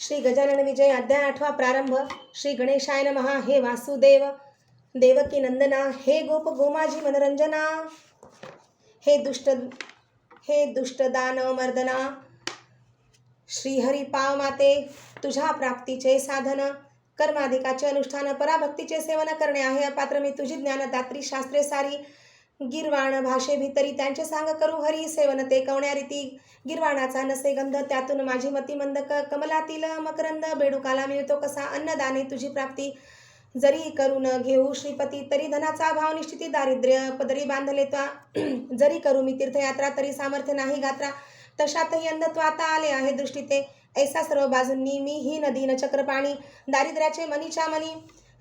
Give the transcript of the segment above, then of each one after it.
श्री गजानन विजय अध्याय आठवा प्रारंभ. श्री गणेशाय नमहा हे वासुदेव. देवकी नंदना. हे गोप गोमाजी मनोरंजना. हे दुष्ट हे दुष्ट दानव मर्दना. श्रीहरी पाव माते. तुझ्या प्राप्तीचे साधन. कर्माधिकाचे अनुष्ठान. पराभक्तीचे सेवन करणे आहे अपात्र. मी तुझी ज्ञानदात्री शास्त्रे सारी. गिरवाण भाषे भितरी त्यांचे सांग करू हरी सेवन ते कवण्यारीती गिरवाणाचा नसे गंध त्यातून माझी मतिमंद क कमलातील मकरंद बेडुकाला मिळतो कसा अन्नदाने तुझी प्राप्ती. जरी करून घेऊ श्रीपती तरी धनाचा भाव निश्चिती दारिद्र्य. पदरी बांधले त्वा जरी करू मी तीर्थयात्रा तरी सामर्थ्य नाही गात्रा. तशातही अंधत्व आता आले आहे दृष्टी ते ऐसा सर्व बाजूंनी मी ही नदी न चक्रपाणी दारिद्र्याचे मनीच्या मनी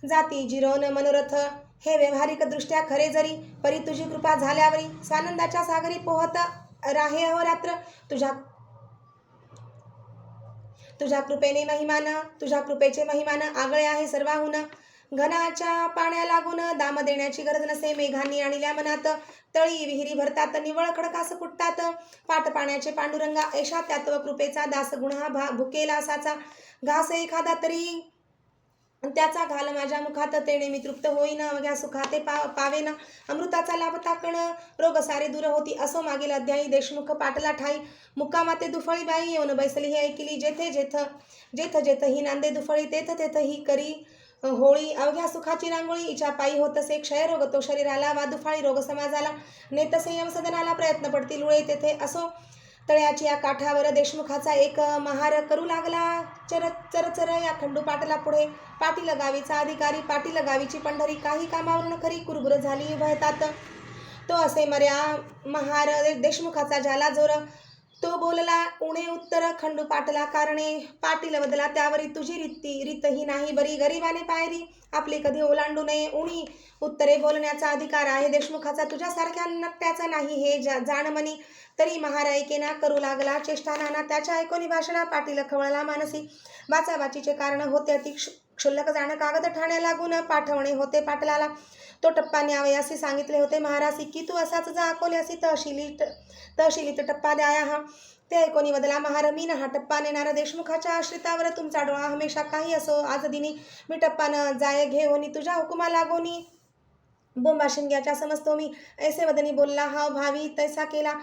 जाती जिरोन मनोरथ. हे व्यावहारिक दृष्ट्या खरे जरी परी तुझी कृपा झाल्यावरी स्वानंदाच्या सागरी पोहत राहे अहोरात्र तुझ्या तुझ्या कृपेने महिमान तुझ्या कृपेचे महिमान आगळे आहे सर्वाहून. घनाच्या पाण्या लागून दाम देण्याची गरज नसे. मेघांनी आणल्या मनात तळी विहिरी भरतात निवळ खडकास कुटतात. पाट पाण्याचे पांडुरंगा ऐशा त्यात्व कृपेचा दास गुण हा भा भुकेला असाचा घास एखादा तरी त्याचा घाल माझ्या मुखात तेणे मी तृप्त होईना अवघ्या सुखाते पा पावेना. अमृताचा लाभ ताकण रोग सारे दूर होती असो मागील अध्यायी देशमुख पाटला ठाई. मुक्कामाते दुफळी बाई येऊन बैसली ही ऐकली जेथे जेथ जेथ जेथ ही नांदे दुफळी तेथ तेथ ही करी होळी. अवघ्या सुखाची रांगोळी इच्या पायी होतसे क्षयरोग तो शरीराला वा दुफाळी रोग समाजाला नेतसे यम सदनाला प्रयत्न पडतील उळे तेथे असो. तळ्याच्या काठावर देशमुखाचा एक महार करू लागला. चर चरचर या खंडू पाटला पुढे. पाटील गावीचा अधिकारी पाटील गावीची पंढरी काही कामावरून खरी कुरबुर झाली भयतात. तो असे मर्या महार देशमुखाचा झाला जोर तो बोलला उणे उत्तर खंडू पाटला कारणे पाटील बदला त्यावरी तुझी रीती रीत ही नाही बरी गरिबाने पायरी. आपले कधी ओलांडू नये उणी. उत्तरे बोलण्याचा अधिकार आहे देशमुखाचा तुझ्यासारख्या नत्याचा नाही हे जा जाणमनी तरी महारायकेना करू लागला चेष्टा नाना त्याच्या ऐकोनी भाषणा पाटील खवळला मानसी. वाचावाचीचे कारण होते अतिक्ष क्षुल्लक जाणं कागद ठाण्या लागून पाठवणे होते पाटलाला. तो टप्पा न्यावयासी सांगितले होते. महारासी की तू असाच जा अकोल्यासी तहशिली तहशिलीत टप्पा द्याया हा. ते ऐकोनी बदला महारमीन हा टप्पा नेणारा देशमुखाच्या आश्रितावर तुमचा डोळा हमेशा काही असो. आज दिनी मी टप्पानं जाय घे होनी तुझ्या हुकुमा लागोनी. बोंबा शिंग्याच्या समजतो मी. ऐसे वदनी बोलला हा भावी तैसा केला.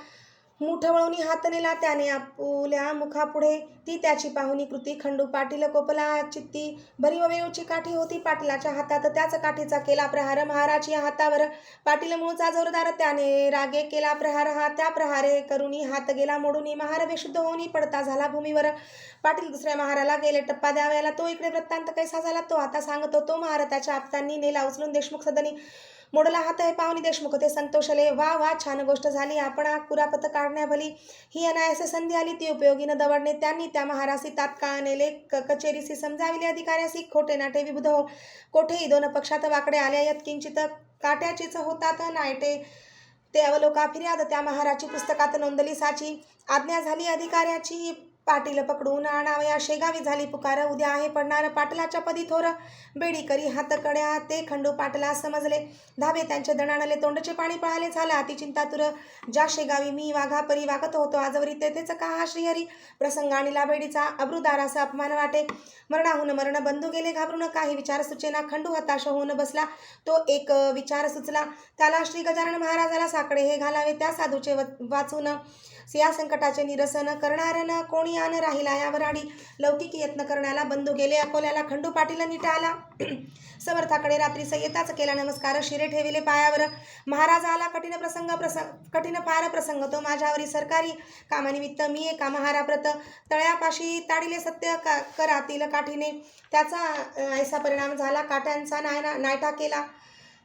मुठ वळून हात नेला त्याने आपुल्या मुखापुढे. ती त्याची पाहुणी कृती. खंडू पाटील कोपला चित्ती. भरी व काठी होती पाटलाच्या हातात. त्याच काठीचा केला प्रहार. महाराची या हातावर. पाटील मूळचा जोरदार त्याने रागे केला प्रहार. हा त्या प्रहारे करुणी हात गेला मोडूनी. महार बेशुद्ध होऊनी पडता झाला भूमीवर. पाटील दुसऱ्या महाराला गेले. टप्पा द्यावयाला तो इकडे वृत्तांत कैसा झाला? तो आता सांगतो. तो महार त्याच्या आपतांनी नेला. उचलून देशमुख सदनी मोडला हात आहे पाहुणी देशमुख. ते संतोषले वा वा छान गोष्ट झाली. आपण कुरापत काढण्या भली ही अनायासे संधी आली. ती उपयोगी न दवडणे. त्यांनी त्या महारासी तात्काळ नेले क कचेरीसी समजाविले. अधिकाऱ्यासी खोटे नाटे विबुध हो कोठेही दोन पक्षात वाकडे आल्या यात किंचित काट्याचीच होतात. नायटे ते अवलोका फिर्याद. त्या महाराची पुस्तकात नोंदली साची. आज्ञा झाली अधिकाऱ्याची. पाटील पकडून आणावया शेगावी झाली पुकार. उद्या आहे पडणार पाटलाच्या पदी थोर. बेडी करी हातकड्या ते खंडू पाटला समजले. धाबे त्यांचे दणाणले तोंडचे पाणी पळाले झाला. अति चिंतातुर. ज्या शेगावी मी वाघा परी वागत होतो. आजवरी तेथेच का हा श्रीहरी प्रसंग आणला बेडीचा अब्रुदाराचा अपमान वाटे. मरणाहून मरण बंधू गेले घाबरून. काही विचार सुचेना खंडू हताश होऊन बसला. तो एक विचार सुचला. त्याला श्री गजानन महाराजाला साकडे हे घालावे त्या साधूचे व- वाचून. या संकटाचे निरसन करणार ना कोणी आन राहिला? यावर आणि लौकिक यत्न करण्याला बंधू गेले. अकोल्याला खंडू पाटील नीट आला. समर्थाकडे रात्री येताच केला नमस्कार. शिरे ठेविले पायावर. महाराज आला. कठीण प्रसंग प्रसंग कठीण फार प्रसंग. तो माझ्यावरी सरकारी कामानिमित्त मी एका महाराप्रत तळ्यापाशी ताडिले सत्य का करातील काठीने त्याचा ऐसा परिणाम झाला. काट्यांचा नायना नायटा केला.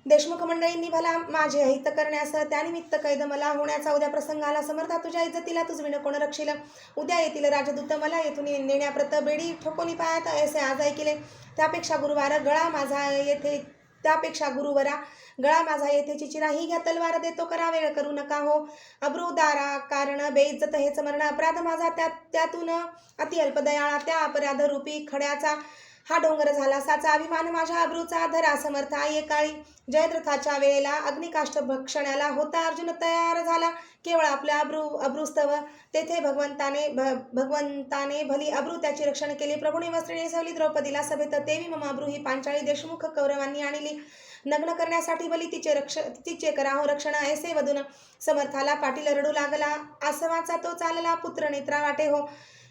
देशमुख मंडळींनी भला माझे हित करण्यास त्यानिमित्त कैद मला होण्याचा उद्या प्रसंग आला. समर्था तुझ्या इज्जतीला तुझ विण कोण रक्षील? उद्या येतील राजदूत मला येथून नेण्याप्रत बेडी ठोकोनी पायात ऐसे आज ऐकिले त्यापेक्षा गुरुवार गळा माझा येथे त्यापेक्षा गुरुवरा गळा माझा येथे चिचिरा ही घ्या तलवार देतो करा वेळ करू नका हो. अब्रुदारा कारण बेइज्जत हेच मरण. अपराध माझा त्या त्यातून अति अल्पदयाळा त्या अपराध रूपी खड्याचा हा डोंगर झाला साचा अभिमान माझ्या अब्रूचा धरा समर्थ आई काळी जयद्रथाच्या वेळेला अग्निकाष्ट भक्षणाला होता अर्जुन तयार झाला. केवळ आपल्या अब्रू अब्रुस्तव. तेथे भगवंताने भ भगवंताने भली अब्रू त्याची रक्षण केली. प्रभूने वस्त्रे नेसवली. द्रौपदीला सभेत तेवी मम अब्रू ही पांचाळी देशमुख कौरवांनी आणली. नग्न करण्यासाठी बली तिचे रक्ष तिचे कराहो रक्षण ऐसे वधून. समर्थाला पाटील रडू लागला. आसवाचा तो चालला. पुत्र नेत्रा वाटे हो.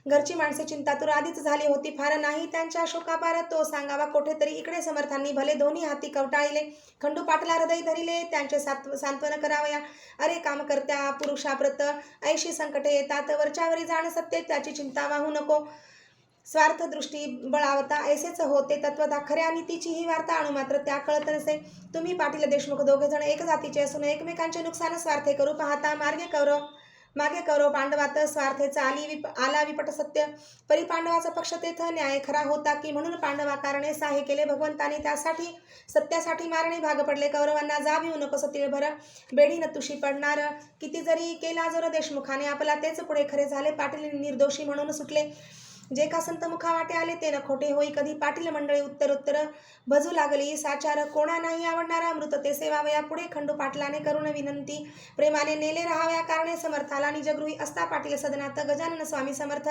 घरची माणसे चिंतातूर आधीच झाली होती फार नाही. त्यांच्या शोकापार तो सांगावा कोठेतरी इकडे समर्थांनी भले दोन्ही हाती कवटाळले खंडू पाटला हृदय धरिले त्यांचे सात्व सांत्वन करावया. अरे काम करत्या पुरुषाप्रत ऐशी संकटे येतात वरच्यावरी जाण सत्य त्याची चिंता वाहू नको. स्वार्थ दृष्टी बळावता ऐसेच होते तत्वता खऱ्या नीतीची ही वार्ता आणू मात्र त्या कळत नसे. तुम्ही पाटील देशमुख दोघे जण एक जातीचे असून एकमेकांचे नुकसान स्वार्थे करू पाहता मार्गे कौरव. मागे कौरव पांडवात स्वार्थेचा आली विप आला विपट सत्य. परी पांडवाचा पक्ष तेथ न्याय खरा होता की म्हणून पांडवा कारणे साहे केले. भगवंताने त्यासाठी सत्यासाठी मारणे भाग पडले. कौरवांना जा येऊ नको सतीळभर. बेडीनं तुशी पडणार. किती जरी केला जर देशमुखाने आपला तेच पुढे खरे झाले. पाटील निर्दोषी म्हणून सुटले. जे का संत मुखावाटे आले ते न खोटे होई कधी पाटील मंडळी उत्तर उत्तर. भजू लागली साचार कोणा नाही आवडणारा मृत ते सेवावया पुढे. खंडू पाटलाने करुण विनंती प्रेमाने नेले राहाव्या कारणे समर्थाला निजगृही असता पाटील सदनात गजानन स्वामी समर्थ.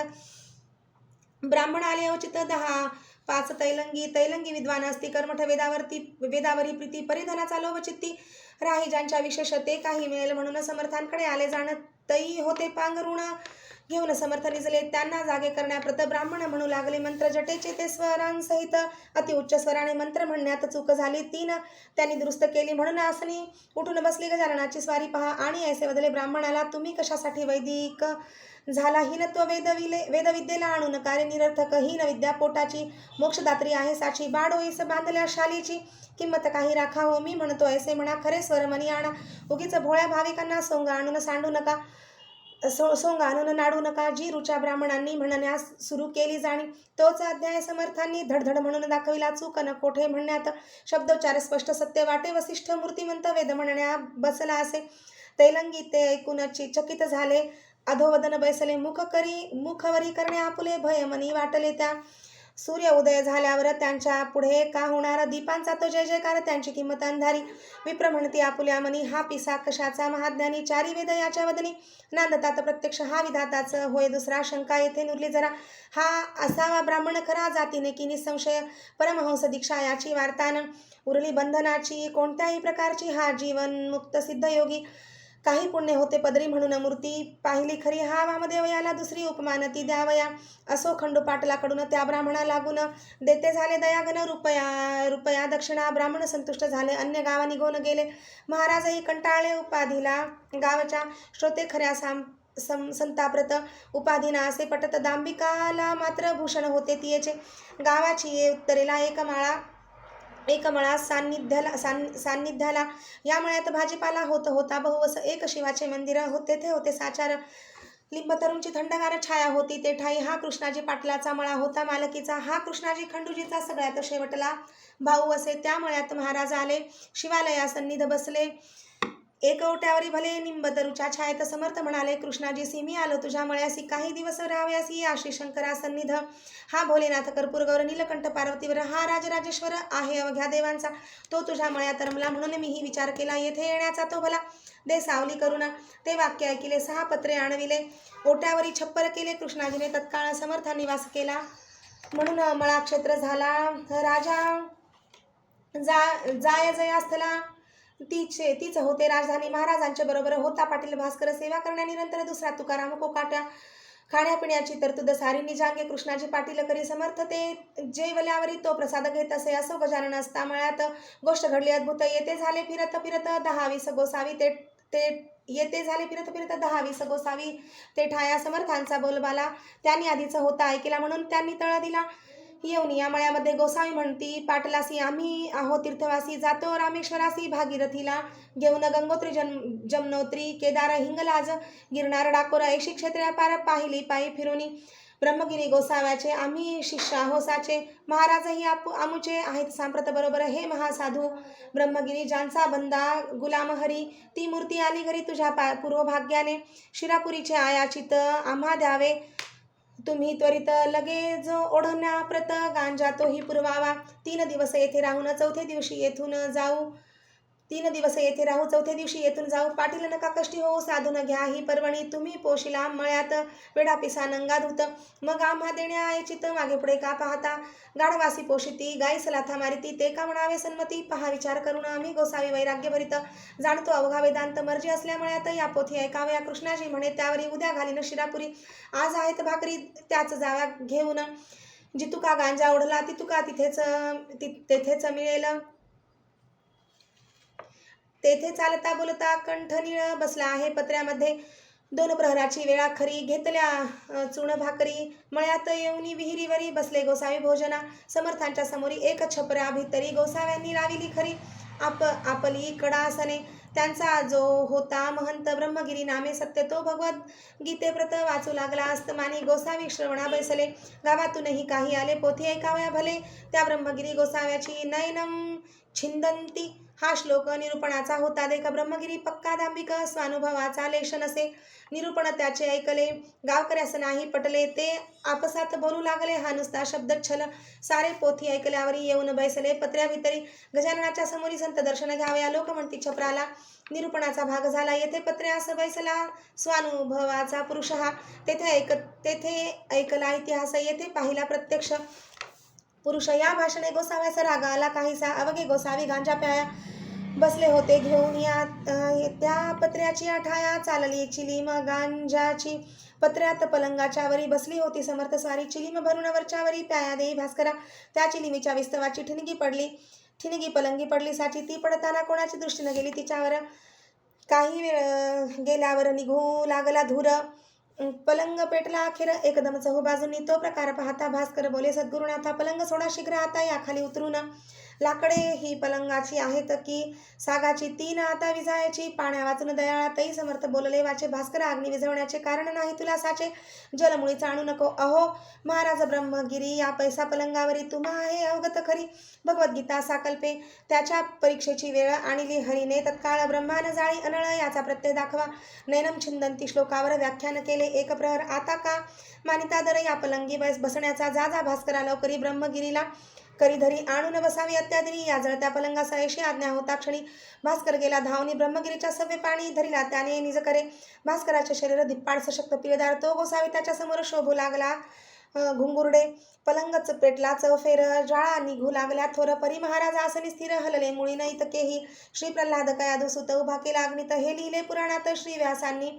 ब्राह्मण आले अवचित दहा पाच तैलंगी तैलंगी विद्वान असती कर्मठ वेदावरती वेदावरी प्रीती परिधनाचा लोभ चित्ती. राही ज्यांच्या विशेष ते काही मिळेल म्हणून समर्थांकडे आले जाणत तई होते पांघरुण. घेऊन समर्थ निजले. त्यांना जागे करण्याप्रत ब्राह्मण म्हणू लागले. मंत्र जटेचे ते स्वरांसहित अतिउच्च स्वराने मंत्र म्हणण्यात चूक झाली. तीन त्यांनी दुरुस्त केली. म्हणून आसनी उठून बसली. गजाननाची स्वारी पहा. आणि ऐसे बदले ब्राह्मणाला तुम्ही कशासाठी वैदिक? झाला हीनत्व वेदविले वेदविद्येला आणू कार्य निरर्थक हीन विद्या पोटाची मोक्षदात्री आहे साची. बाड होईस बांधल्या शालीची किंमत काही राखा हो मी म्हणतो ऐसे म्हणा खरे स्वर मनी आणा. उगीच भोळ्या भाविकांना सोंग आणून सांडू नका. सो सोंग आणून नाडू नका जी रुचा ब्राह्मणांनी म्हणण्यास सुरू केली जाणी. तोच अध्याय समर्थांनी धडधड म्हणून दाखविला चूक न कोठे म्हणण्यात शब्दोच्चार स्पष्ट सत्य वाटे वसिष्ठ मूर्तिमंत वेद म्हणण्या बसला असे. तैलंगी ते ऐकून चकित झाले. अधोवदन बैसले मुख करी मुखवरी करणे आपुले भयमनी वाटले त्या. सूर्य उदय झाल्यावर त्यांच्या पुढे का होणारा? दीपांचा तो जय जयकार त्यांची किंमत अंधारी. विप्र म्हणती आपुल्या मनी हा पिसा कशाचा? महाज्ञानी चारी वेद याच्या वदनी. नांदतात प्रत्यक्ष हा विधाताच होय दुसरा शंका येथे नुरली जरा. हा असावा ब्राह्मण खरा जातीने की निसंशय? परमहंस दीक्षा याची वार्तान. उरली बंधनाची कोणत्याही प्रकारची हा जीवन मुक्त सिद्ध योगी काही पुण्य होते पदरी म्हणून मूर्ती पाहिली खरी. हा वामदेव याला दुसरी उपमान ती द्यावया. असो खंडू पाटलाकडून त्या ब्राह्मणा लागून देते झाले दयागन रुपया रुपया दक्षिणा. ब्राह्मण संतुष्ट झाले अन्य गावा निघून गेले. महाराजही कंटाळले उपाधीला गावच्या श्रोते खऱ्या साम सं संताप्रत उपाधीना असे पटत दांबिकाला मात्र भूषण होते तियेचे. गावाची ये उत्तरेला एक माळा एक मळा सान्निध्याला सान् सान्निध्याला. या मळ्यात भाजीपाला होत होता. बहुवस एक शिवाचे मंदिर होते तेथे होते. साचार लिंबतरूंची थंडगार छाया होती. ते ठाई हा कृष्णाजी पाटलाचा मळा होता. मालकीचा हा कृष्णाजी खंडूजीचा सगळ्यात शेवटला भाऊ असे. त्या मळ्यात महाराज आले. शिवालया सन्निध बसले. एक ओट्यावरी भले निंबतरूच्या छायेत समर्थ म्हणाले कृष्णाजी सिमी आलो तुझ्या मळ्यासी काही दिवस राहाव्यासी आशी शंकरा सन्निध हा भोलेनाथ कर्पूरगौर नीलकंठ पार्वतीवर हा राजराजेश्वर आहे अवघ्या देवांचा. तो तुझ्या मळ्यात रमला म्हणून मीही विचार केला. येथे येण्याचा तो भला दे सावली करून ते वाक्य ऐकिले सहा पत्रे आणविले. ओट्यावरी छप्पर केले कृष्णाजीने तत्काळ समर्थ निवास केला. म्हणून मळाक्षेत्र झाला. राजा जा जाय जयास्थला तीचे तीच होते राजधानी. महाराजांच्या बरोबर होता पाटील भास्कर. सेवा करण्या निरंतर दुसरा तुकाराम कोकाट्या खाण्यापिण्याची तरतूद सारी निजांगे कृष्णाजी पाटील करी समर्थ ते जेवल्यावरी तो प्रसाद घेत असे असो गजानन असता मळ्यात. गोष्ट घडली अद्भुत येते झाले फिरत फिरत दहा वीस गोसावी ते ते येते झाले फिरत फिरत दहा वीस गोसावी ते ठाया समर्थांचा बोलबाला. त्यांनी आधीच होता ऐकला म्हणून त्यांनी तळ दिला. येऊन या मळ्यामध्ये गोसावी म्हणती पाटलासी आम्ही आहो तीर्थवासी जातो रामेश्वरासी भागीरथीला. घेऊन गंगोत्री जन जमनोत्री केदार हिंगलाज गिरनार डाकोर ऐशी क्षेत्रा पार पाहिली पायी फिरुनी. ब्रह्मगिरी गोसाव्याचे आम्ही शिष्य आहोसाचे महाराजही आपू आमुचे आहेत सांप्रत बरोबर. हे महासाधू ब्रह्मगिरी ज्यांचा बंदा गुलाम हरी ती मूर्ती आली घरी तुझ्या पा पूर्वभाग्याने. शिरापुरीचे आयाचित आम्हा द्यावे. तुम्ही त्वरित लगेच ओढण्याप्रत गांजा तोही पुरवावा. तीन दिवस येथे राहून चौथे दिवशी येथून जाऊ. तीन दिवस येथे राहू चौथ्या दिवशी येथून जाऊ. पाटील नका कष्टी हो साधून घ्या. ही पर्वणी तुम्ही पोशिला. मळ्यात वेडा पिसा नंगा धुत मग आम्हा देण्या ऐचित मागे पुढे का पाहता? गाढवासी पोशिती गाई सलाथा मारिती ते. का म्हणावे सन्मती? पहा विचार करून आम्ही गोसावी वैराग्य भरित. जाणतो अवघा वेदांत मर्जी असल्यामुळे या पोथी ऐकाव्या कृष्णाजी म्हणे त्यावरी उद्या घालीन शिरापुरी. आज आहेत भाकरी त्याच जाव्या घेऊन. जितुका गांजा ओढला तितुका तिथेच ति- तेथेच मिळेल. तेथे चालता बोलता कंठ निळ बसला आहे पत्र्यामध्ये. दोन प्रहराची वेळा खरी घेतल्या चुण भाकरी. मळ्यात येऊनी विहिरीवरी बसले गोसावी भोजना. समर्थांच्या समोरी एक छपरा भितरी गोसाव्यांनी लाविली खरी. आप आपली कडासने त्यांचा जो होता महंत ब्रह्मगिरी नामे सत्य तो भगवत. गीतेव्रत वाचू लागला अस्तमानी गोसावी श्रवणा बैसले. गावातूनही काही आले पोथी ऐकाव्या भले. त्या ब्रह्मगिरी गोसाव्याची नयनम छिंदंती. हा श्लोक निरूपणाचा होता. देखा ब्रह्मगिरी पक्का दांबिक स्वानुभवाचा लेशन असे. निरूपण त्याचे ऐकले. गावकऱ्यास नाही पटले. ते आपसात बोलू लागले. हा नुसता शब्द छल. सारे पोथी ऐकल्यावर येऊन बैसले. पत्र्याभितरी गजाननाच्या समोरी संत दर्शन घ्यावया लोक म्हणती छपराला निरूपणाचा भाग झाला. येथे पत्र्यास बैसला. स्वानुभवाचा पुरुष हा. तेथे ऐक तेथे ऐकला इतिहास. येथे पाहिला प्रत्यक्ष पुरुष या भाषणे गोसाव्याचा राग आला. काहीसा अवघे गोसावी गांजा प्याया बसले होते. घेऊन या त्या पत्र्याची आठाया चालली. चिलीम गांजाची पत्र्यात पलंगाच्या वरी बसली होती. समर्थ स्वारी चिलीम भरुणावरच्या वरी प्याया. देई भास्करा त्या चिलिमीच्या विस्तवाची ठिणगी पडली. ठिणगी पलंगी पडली. साची ती पडताना कोणाची दृष्टीनं गेली? तिच्यावर काही वेळ गेल्यावर निघू लागला धुरं. पलंग पेटला अखेर एकदम चहू बाजूंनी तो प्रकार पाहता भास्कर बोले सद्गुरुनाथा पलंग सोडा शीघ्र आता या खाली उतरून. लाकडे ही पलंगाची आहेत की सागाची तीन आता विजायची पाण्या वाचून दयाळातही समर्थ बोलले वाचे. भास्कर अग्नि विझवण्याचे कारण नाही तुला साचे. जलमुळीच आणू नको अहो. महाराज ब्रह्मगिरी या पैसा पलंगावरी तुम्हा आहे अवगत खरी. भगवद्गीता साकल्पे त्याच्या परीक्षेची वेळ आणली हरीने. तत्काळ ब्रह्मान जाळी अनळ याचा प्रत्यय दाखवा. नैनम छिंदंती श्लोकावर व्याख्यान केले. एक प्रहर आता का? मानिता दर या पलंगी बस बसण्याचा जा जा भास्करा लवकरी ब्रह्मगिरीला करी धरी आणून बसावी अत्यादिनी. या जळत्या पलंगास ऐशी आज्ञा होता क्षणी भास्कर गेला. धावनी ब्रह्मगिरीच्या सव्य पाणी धरिला. त्याने निज करे भास्कराचे शरीर धिप्पाड सशक्त पिळदार. तो गोसावी त्याच्यासमोर शोभू लागला. घुंगुरडे पलंगच पेटला. चौफेर जाळा निघू लागल्या. थोर परी महाराज आसनी स्थिर हलले. मुळी नाही तकेही श्री प्रल्हाद कयाधू सुत उभा केला. अग्नित हे लिहिले पुराणात श्री व्यासांनी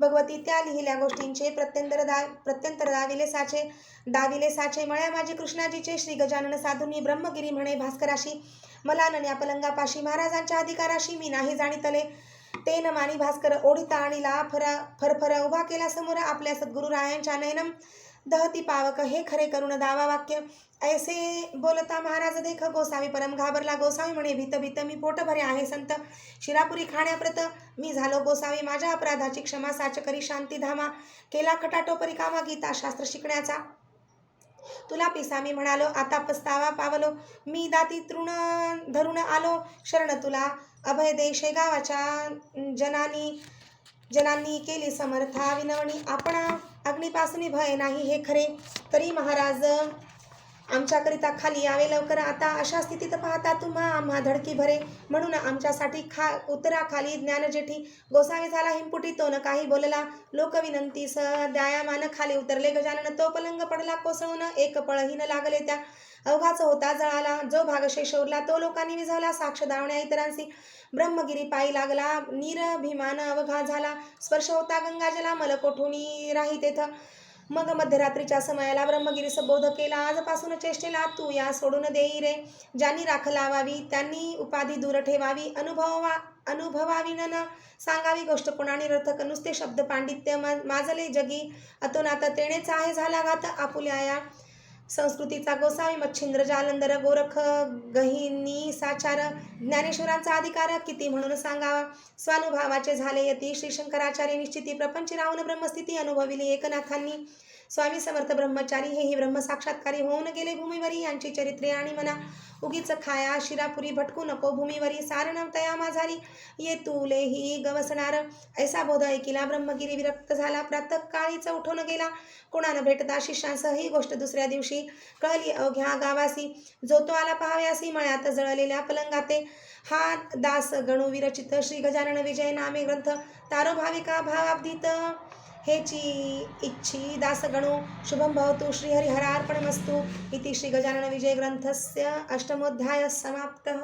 भगवती त्या लिहिल्या गोष्टींचे प्रत्यंतर दा प्रत्यंतर दाविले साचे दाविले साचे. मळ्या माझी कृष्णाजीचे श्री गजानन साधुनी ब्रह्मगिरी म्हणे भास्कराशी मला नन्या पलंगापाशी महाराजांच्या अधिकाराशी मी नाही जाणीतले. ते न मानी भास्कर ओढिता आणिला फरा फरफर उभा केला समोर आपल्या सद्गुरु रायांच्या नयनम. दहती पावक हे खरे करून दावा वाक्य ऐसे बोलता महाराज देख गोसावी परम घाबरला गोसावी म्हणे भीत भीत मी पोट भरे आहे संत. शिरापुरी खाण्याप्रत मी झालो गोसावी माझ्या अपराधाची क्षमा साच करी शांती धामा. केला खटाटोपरी कामा गीता शास्त्र शिकण्याचा. तुला पिसा मी म्हणालो आता पस्तावा पावलो. मी दाती तृण धरून आलो. शरण तुला अभय दे शेगावाच्या जनानी. जनांनी केली समर्था विनवणी आपण अग्निपासून भय नाही हे खरे. तरी महाराज आमच्याकरिता खाली यावे लवकर. आता अशा स्थितीत पाहता तुम्हा आम्हा धडकी भरे. म्हणून आमच्यासाठी खा उतरा खाली ज्ञान जेठी गोसावी झाला हिंपुटी. तो न काही बोलला. लोक विनंती स द्यायामान खाली उतरले गजानन. तो पलंग पडला कोसळून एक पळही न लागले त्या. अवघाच होता जळाला. जो भागशेष उरला तो लोकांनी विझवला. साक्ष दावण्या इतरांशी ब्रह्मगिरी पायी लागला. निरभिमान अवघा झाला. स्पर्श होता गंगाजला. मलकोठुनी राही तेथ. मग मध्यरात्रीच्या समयाला ब्रह्मगिरीस बोध केला. आजपासून चेष्टेला तू या सोडून देई रे. ज्यांनी राख लावावी त्यांनी उपाधी दूर ठेवावी. अनुभवा अनुभवावी न सांगावी गोष्ट पुन्हा निरर्थक नुसते शब्द पांडित्य माजले जगी. अतोनात तेणेच आहे झाला घात. आपुल्या या संस्कृतीचा गोसावी मच्छिंद्र जालंधर गोरख गहिनी साचार ज्ञानेश्वरांचा अधिकार किती म्हणून सांगावा? स्वानुभावाचे झाले यती श्री शंकराचार्य निश्चिती प्रपंच राहून ब्रह्मस्थिती अनुभविली एकनाथांनी. स्वामी समर्थ ब्रह्मचारी हेही ब्रह्मसाक्षात्कारी होऊन गेले भूमीवरी. यांची चरित्रे आणि म्हणा उगीच खाया शिरापुरी भटकू नको भूमीवरी. सारण तया माझारी ये तुले ही गवसणार. ऐसा बोध ऐकिला ब्रह्मगिरी विरक्त झाला. प्रातः काळीच उठून गेला. कोणानं भेटता शिष्यांसह ही गोष्ट दुसऱ्या दिवशी. कळली अवघ्या गावासी. जो तो आला पहाव्यासी मळ्यात जळलेल्या पलंगाते. हा दास गणू विरचित. श्री गजानन विजय नामे ग्रंथ. तारो भाविका भावाब्धित हेची इच्छी दासगणो शुभं भवतु श्रीहरिहरार्पणमस्तु इति श्रीगजाननविजयग्रन्थस्य अष्टमोऽध्यायः समाप्तः।